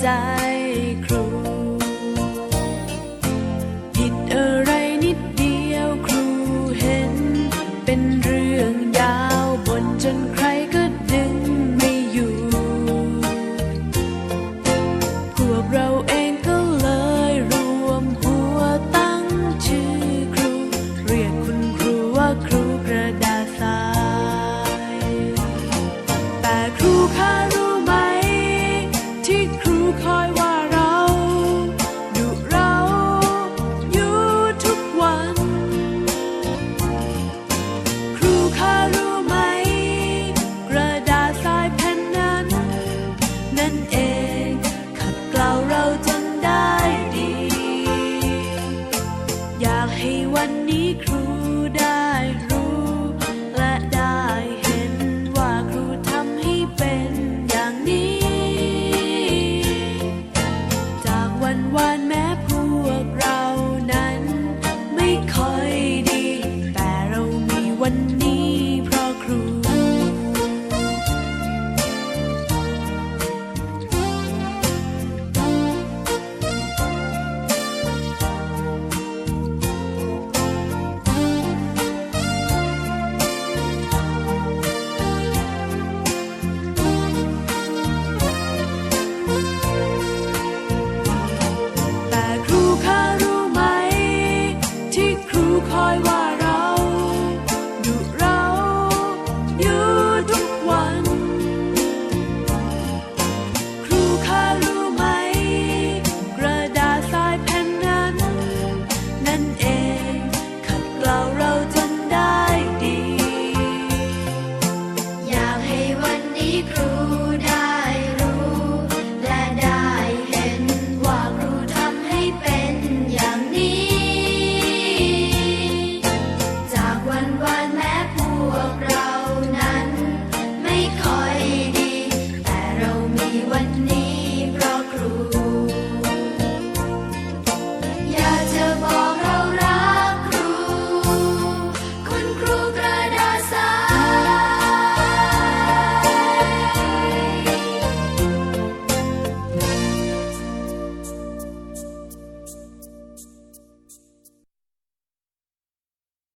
ครู ผิดอะไรนิดเดียวครูเห็น เป็นเรื่องยาวบนจนใครก็ดึงไม่อยู่ พวกเราเองก็เลยรวมหัวตั้งชื่อครู เรียกคุณครูว่าครูกระดาษทรแต่ครูคา ที่ครูคอยว่า